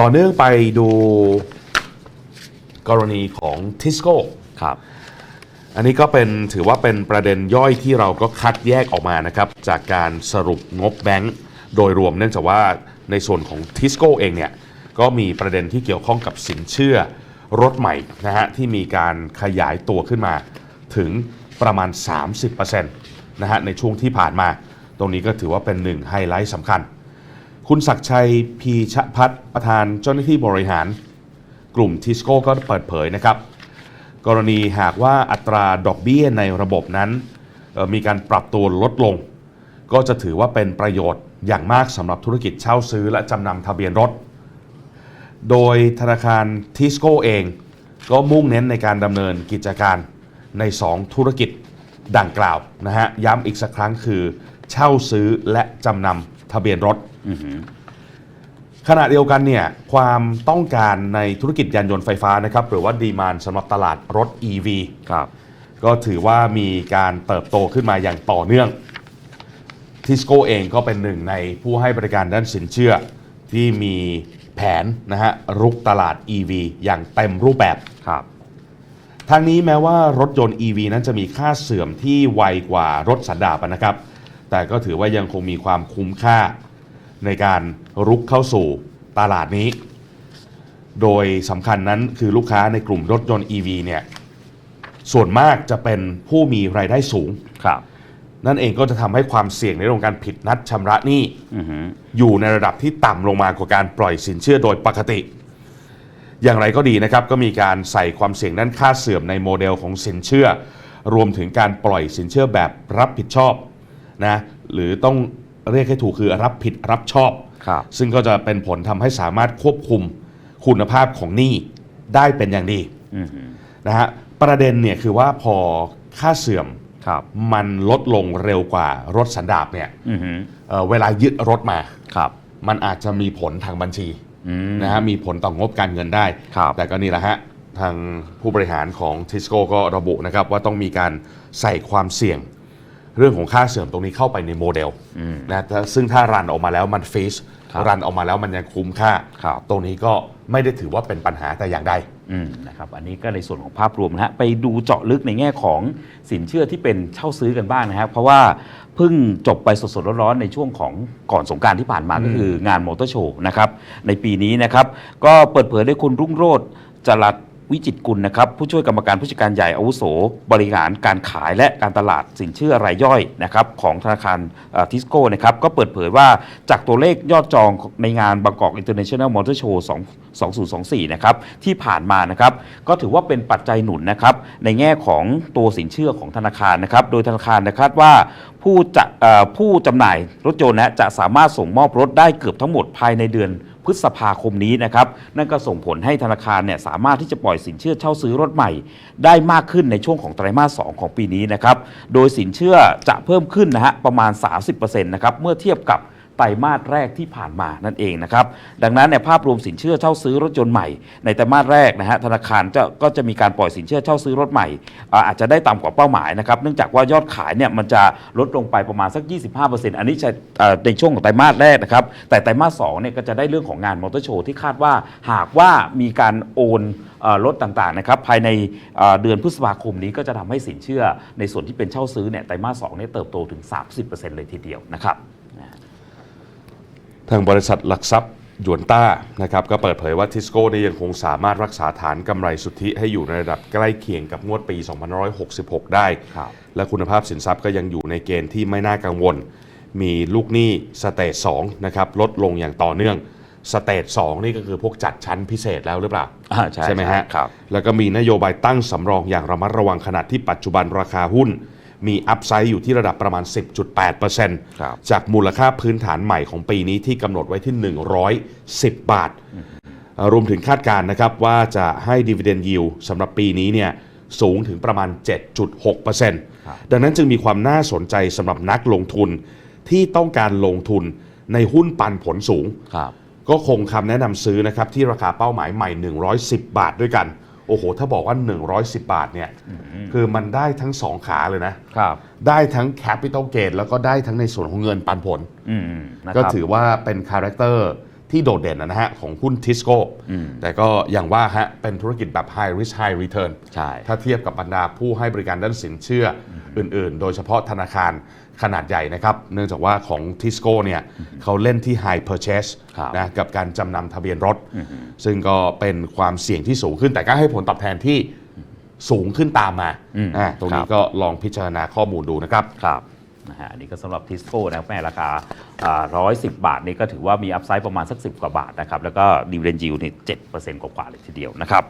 ต่อเนื่องไปดูกรณีของทิสโก้ครับอันนี้ก็เป็นถือว่าเป็นประเด็นย่อยที่เราก็คัดแยกออกมานะครับ จากการสรุปงบแบงก์โดยรวมเนื่องจากว่าในส่วนของทิสโก้เองเนี่ย ก็มีประเด็นที่เกี่ยวข้องกับสินเชื่อรถใหม่นะฮะ ที่มีการขยายตัวขึ้นมาถึงประมาณ 30%นะฮะ ในช่วงที่ผ่านมา ตรงนี้ก็ถือว่าเป็นหนึ่งไฮไลท์สำคัญ คุณศักชัยพีชพัฒน์ประธานเจ้าหน้าที่บริหาร กลุ่มทิสโก้ก็เปิดเผยนะครับ กรณีหากว่าอัตราดอกเบี้ยในระบบนั้น มีการปรับตัวลดลง ก็จะถือว่าเป็นประโยชน์อย่างมากสำหรับธุรกิจเช่าซื้อและจำนำทะเบียนรถ โดยธนาคารทิสโก้เองก็มุ่งเน้นในการดำเนินกิจการใน 2 ธุรกิจดังกล่าวนะฮะย้ำอีกสักครั้งคือ เช่าซื้อและจำนำ ทะเบียนรถ ขณะเดียวกันเนี่ยความต้องการในธุรกิจยานยนต์ไฟฟ้านะครับหรือว่าดีมานสำหรับตลาดรถ EV ครับก็ถือว่ามีการเติบโตขึ้นมาอย่างต่อเนื่องทิสโก้เองก็เป็นหนึ่งในผู้ให้บริการด้านสินเชื่อที่มีแผนนะฮะรุกตลาด EV อย่างเต็มรูปแบบครับทางนี้แม้ว่ารถยนต์ EV นั้นจะมีค่าเสื่อมที่ไวกว่ารถสันดาปนะครับ แต่ก็ถือว่ายังคงมีความคุ้มค่าในการรุกเข้าสู่ตลาดนี้ โดยสำคัญนั้นคือลูกค้าในกลุ่มรถยนต์ EV เนี่ยส่วนมากจะเป็นผู้มีรายได้สูง ครับ นั่นเองก็จะทำให้ความเสี่ยงในเรื่องของการผิดนัดชำระหนี้ อือฮึอยู่ในระดับที่ต่ำลงมากว่าการปล่อยสินเชื่อโดยปกติ อย่างไรก็ดีนะครับ ก็มีการใส่ความเสี่ยงด้านค่าเสื่อมในโมเดลของสินเชื่อ รวมถึงการปล่อยสินเชื่อแบบรับผิดชอบ นะหรือต้องเรียกให้ถูกคือรับผิดรับชอบ ครับ ซึ่งก็จะเป็นผลทำให้สามารถควบคุมคุณภาพของหนี้ได้เป็นอย่างดีอือฮึนะฮะประเด็นเนี่ยคือว่าพอค่าเสื่อมครับมันลดลงเร็วกว่ารถสันดาปเนี่ยอือฮึเอ่อเวลายึดรถมา ครับมันอาจจะมีผลทางบัญชีอืม นะฮะมีผลต่องบการเงินได้ ครับ แต่ก็นี่แหละฮะ ทางผู้บริหารของทิสโก้ก็ระบุนะครับว่าต้องมีการใส่ความเสี่ยง เรื่องของค่าเสื่อมตรงนี้เข้าไปในโมเดลอืมนะถ้าซึ่งถ้ารันออกมาแล้วมันฟีสครับรันออกมาแล้วมันยังคุ้มค่าครับตรงนี้ก็ไม่ได้ถือว่าเป็นปัญหาแต่อย่างใดอืมนะครับอันนี้ก็ในส่วนของภาพรวมนะฮะไปดูเจาะลึกในแง่ของสินเชื่อที่เป็นเช่าซื้อกันบ้างนะครับเพราะว่าเพิ่งจบไปสดๆร้อนๆในช่วงของก่อนสงกรารที่ผ่านมาก็คืองานมอเตอร์โชว์นะครับในปีนี้นะครับก็เปิดเผยโดยคุณรุ่งโรจน์จรัส วิจิตกุลนะครับผู้ช่วยกรรมการผู้จัดการใหญ่อาวุโส บริหารการขายและการตลาดสินเชื่อรายย่อยนะครับของธนาคารทิสโก้นะครับก็เปิดเผยว่าจากตัวเลขยอดจองในงานบางกอกอินเตอร์เนชั่นแนลมอเตอร์โชว์2024 นะครับที่ผ่านมานะครับก็ถือว่าเป็นปัจจัยหนุนนะครับในแง่ของตัวสินเชื่อของธนาคารนะครับโดยธนาคารนะคาดว่าผู้จะผู้จำหน่ายรถยนต์นะจะสามารถส่งมอบรถได้เกือบทั้งหมดภายในเดือน พฤษภาคมนี้นะครับนั่นก็ส่งผลให้ธนาคารเนี่ยสามารถที่จะปล่อยสินเชื่อเช่าซื้อรถใหม่ ได้มากขึ้นในช่วงของไตรมาส 2 ของปีนี้นะครับโดยสินเชื่อจะเพิ่มขึ้นนะฮะประมาณ 30%นะครับเมื่อเทียบกับ ไตรมาสแรกที่ผ่านมานั่นเองนะครับดังนั้นเนี่ยภาพรวมสินเชื่อเช่าซื้อรถยนต์ใหม่ ในไตรมาสแรกนะฮะธนาคารจะก็จะมีการปล่อยสินเชื่อเช่าซื้อรถใหม่อาจจะได้ต่ำกว่าเป้าหมายนะครับเนื่องจากว่ายอดขายเนี่ยมันจะลดลงไปประมาณสัก 25%อันนี้ในช่วงของไตรมาสแรกนะครับแต่ไตรมาสสองเนี่ยก็จะได้เรื่องของงานมอเตอร์โชว์ที่คาดว่าหากว่ามีการโอนรถต่างๆนะครับภายในเดือนพฤษภาคมนี้ก็จะทำให้สินเชื่อในส่วนที่เป็นเช่าซื้อเนี่ยไตรมาสสองเนี่ยเติบโตถึง 30%เลยทีเดียวนะครับ ทางบริษัทหลักทรัพย์หยวนต้านะครับก็เปิดเผยว่าทิสโก้ได้ยังคงสามารถรักษาฐานกำไรสุทธิให้อยู่ในระดับใกล้เคียงกับงวดปี 2566 ได้ครับและคุณภาพสินทรัพย์ก็ยังอยู่ในเกณฑ์ที่ไม่น่ากังวล มีลูกหนี้สเตจ2นะครับลดลงอย่างต่อเนื่องสเตจ2นี่ก็คือพวกจัดชั้นพิเศษแล้วหรือเปล่าอ่าใช่ไหมฮะครับแล้วก็มีนโยบายตั้งสำรองอย่างระมัดระวังขณะที่ปัจจุบันราคาหุ้น มีอัพไซด์อยู่ที่ระดับประมาณ 10.8%ครับจากมูลค่าพื้นฐานใหม่ของปีนี้ที่กำหนดไว้ที่ 110 บาทเอ่อรวมถึงคาดการณ์นะครับว่าจะให้ดีเวเดนยิวสำหรับปีนี้เนี่ยสูงถึงประมาณ 7.6%ดังนั้นจึงมีความน่าสนใจสำหรับนักลงทุนที่ต้องการลงทุนในหุ้นปันผลสูงครับก็คงคำแนะนำซื้อนะครับที่ราคาเป้าหมายใหม่ 110 บาทด้วยกัน โอ้โห ถ้าบอกว่า 110 บาทเนี่ยคือมันได้ทั้ง2ขาเลยนะครับได้ทั้ง Capital Gain แล้วก็ได้ทั้งในส่วนของเงินปันผล อืมอืมนะคก็รับถือว่าเป็นคาแรคเตอร์ที่โดดเด่นนะฮะ ของหุ้นทิสโก้แต่ก็อย่างว่าฮะ เป็นธุรกิจแบบ high risk high return ใช่ถ้าเทียบกับบรรดาผู้ให้บริการด้านสินเชื่ออ อื่นๆ โดยเฉพาะธนาคารขนาดใหญ่นะครับ เนื่องจากว่าของทิสโก้เนี่ยเขาเล่นที่ high purchase ครับนะกับการจำนำทะเบียนรถ ซึ่งก็เป็นความเสี่ยงที่สูงขึ้น แต่ก็ให้ผลตอบแทนที่สูงขึ้นตามมาอืมอ่าตรงนี้ครับก็ลองพิจารณาข้อมูลดูนะครับครับนะฮะอันนี้ก็สำหรับทิสโก้นะครับแม่ราคาร้อยสิบาทนี่ก็ถือว่ามีอัพไซด์ประมาณสัก 10 กว่าบาทนะครับ แล้วก็ดีเวนจิวนี่เจ็ดเปอร์เซ็นต์กว่าๆเลยทีเดียวนะครับ